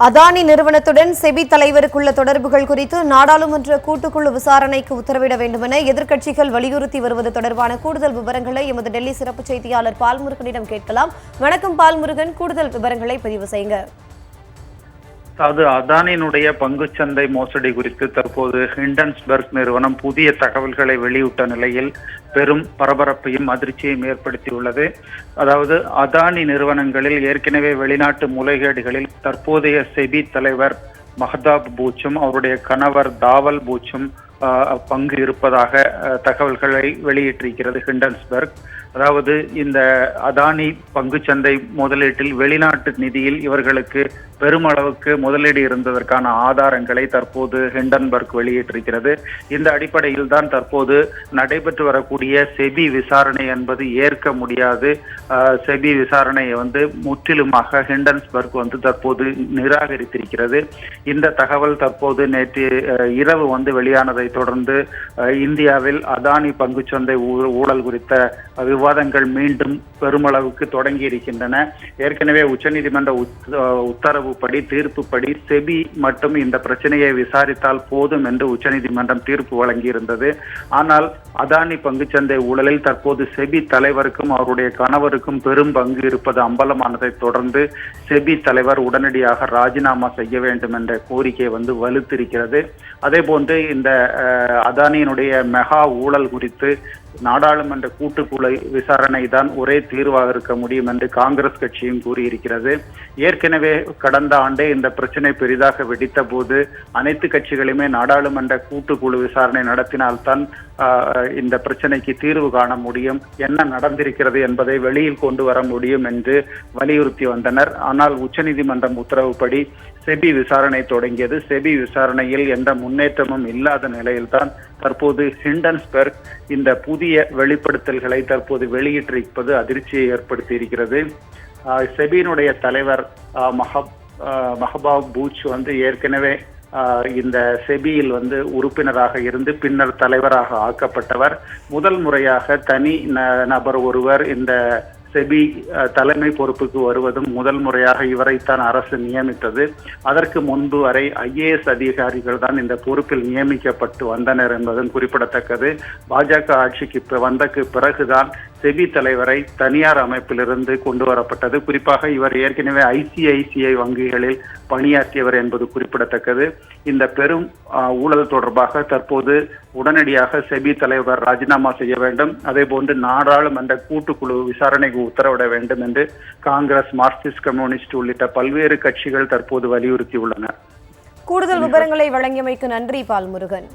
அதானி நிறுவனத்துடன் செபி தலைவருக்குள்ள தொடர்புகள் குறித்து நாடாளுமன்ற கூட்டுக்குழு விசாரணைக்கு உத்தரவிட வேண்டுமென எதிர்க்கட்சிகள் வலியுறுத்தி வருவது தொடர்பான கூடுதல் விவரங்களை எமது டெல்லி சிறப்பு செய்தியாளர் பால்முருகனிடம் கேட்கலாம். வணக்கம் பால்முருகன் கூடுதல் விவரங்களை பதிவு செய்யுங்க. அது அதானியினுடைய பங்குச்சந்தை மோசடி குறித்து தற்போது ஹிண்டன்ஸ்பர்க் நிறுவனம் புதிய தகவல்களை வெளியிட்ட நிலையில் பெரும் பரபரப்பையும் அதிர்ச்சியையும் ஏற்படுத்தியுள்ளது. அதாவது அதானி நிறுவனங்களில் ஏற்கனவே வெளிநாட்டு முறைகேடுகளில் தற்போதைய செபி தலைவர் மஹதாப் பூச்சும் அவருடைய கணவர் தாவல் பூச்சும் பங்கு இருப்பதாக தகவல்களை வெளியிட்டிருக்கிறது ஹிண்டன்ஸ்பர்க். அதாவது இந்த அதானி பங்குச்சந்தை முதலீட்டில் வெளிநாட்டு நிதியில் இவர்களுக்கு பெருமளவுக்கு முதலீடு இருந்ததற்கான ஆதாரங்களை தற்போது ஹிண்டன்பர்க் வெளியிட்டிருக்கிறது. இந்த அடிப்படையில் தான் தற்போது நடைபெற்று வரக்கூடிய செபி விசாரணை என்பது ஏற்க முடியாது. செபி விசாரணையை வந்து முற்றிலுமாக ஹிண்டன்ஸ்பர்க் வந்து தற்போது நிராகரித்திருக்கிறது. இந்த தகவல் தற்போது நேற்று இரவு வந்து வெளியானதை தொடர்ந்து இந்தியாவில் அதானி பங்குச்சந்தை ஊழல் குறித்த விவாதங்கள் மீண்டும் பெருமளவுக்கு தொடங்கி இருக்கின்றன. ஏற்கனவே உச்சநீதிமன்ற உத்- உத்தரவுப்படி தீர்ப்புப்படி செபி மட்டும் இந்த பிரச்சனையை விசாரித்தால் போதும் என்று உச்சநீதிமன்றம் தீர்ப்பு வழங்கியிருந்தது. ஆனால் அதானி பங்குச்சந்தை ஊழலில் தற்போது செபி தலைவருக்கும் அவருடைய கணவருக்கும் பெரும் பங்கு இருப்பது அம்பலமானதை தொடர்ந்து செபி தலைவர் உடனடியாக ராஜினாமா செய்ய வேண்டும் என்ற கோரிக்கை வந்து வலுத்திருக்கிறது. அதே போன்று இந்த அதானியினுடைய மெகா ஊழல் குறித்து நாடாளுமன்ற கூட்டுக்குழு விசாரணை தான் ஒரே தீர்வாக இருக்க முடியும் என்று காங்கிரஸ் கட்சியும் கூறியிருக்கிறது. ஏற்கனவே கடந்த ஆண்டே இந்த பிரச்சனை பெரிதாக வெடித்த போது அனைத்து கட்சிகளுமே நாடாளுமன்ற கூட்டுக்குழு விசாரணை நடத்தினால்தான் இந்த பிரச்சனைக்கு தீர்வு காண முடியும். என்ன நடந்திருக்கிறது என்பதை வெளியில் கொண்டு வர முடியும் என்று வலியுறுத்தி வந்தனர். ஆனால் உச்சநீதிமன்றம் உத்தரவுப்படி செபி விசாரணை தொடங்கியது. செபி விசாரணையில் எந்த முன்னேற்றமும் இல்லாத நிலையில்தான் தற்போது ஹிண்டன்ஸ்பெர்க் இந்த புதிய வெளிப்படுத்தல்களை தற்போது வெளியிட்டிருப்பது அதிர்ச்சியை ஏற்படுத்தி இருக்கிறது செபியினுடைய தலைவர் மஹப் ஆஹ் மஹபாப் பூச் வந்து ஏற்கனவே இந்த செபியில் வந்து உறுப்பினராக இருந்து பின்னர் தலைவராக ஆக்கப்பட்டவர். முதல் முறையாக தனி ந- நபர் ஒருவர் இந்த செபி அஹ், தலைமை பொறுப்புக்கு வருவதும் முதல் முறையாக இவரைத்தான் அரசு நியமித்தது. அதற்கு முன்பு வரை ஐஏஎஸ் அதிகாரிகள் தான் இந்த பொறுப்பில் நியமிக்கப்பட்டு வந்தனர் என்பதும் குறிப்பிடத்தக்கது. பாஜக ஆட்சிக்கு வந்தக்கு பிறகுதான் செபி தலைவரை தனியார் அமைப்பிலிருந்து கொண்டு வரப்பட்டது. குறிப்பாக இவர் ஏற்கனவே ஐசிஐசிஐ வங்கிகளில் பணியாற்றியவர் என்பது குறிப்பிடத்தக்கது. இந்த பெரும் ஊழல் தொடர்பாக தற்போது உடனடியாக செபி தலைவர் ராஜினாமா செய்ய வேண்டும். அதே போன்று நாடாளுமன்ற கூட்டுக்குழு விசாரணைக்கு உத்தரவிட வேண்டும் என்று காங்கிரஸ் மார்க்சிஸ்ட் கம்யூனிஸ்ட் உள்ளிட்ட பல்வேறு கட்சிகள் தற்போது வலியுறுத்தியுள்ளன. கூடுதல் விவரங்களை வழங்கியமைக்கு நன்றி பால்முருகன்.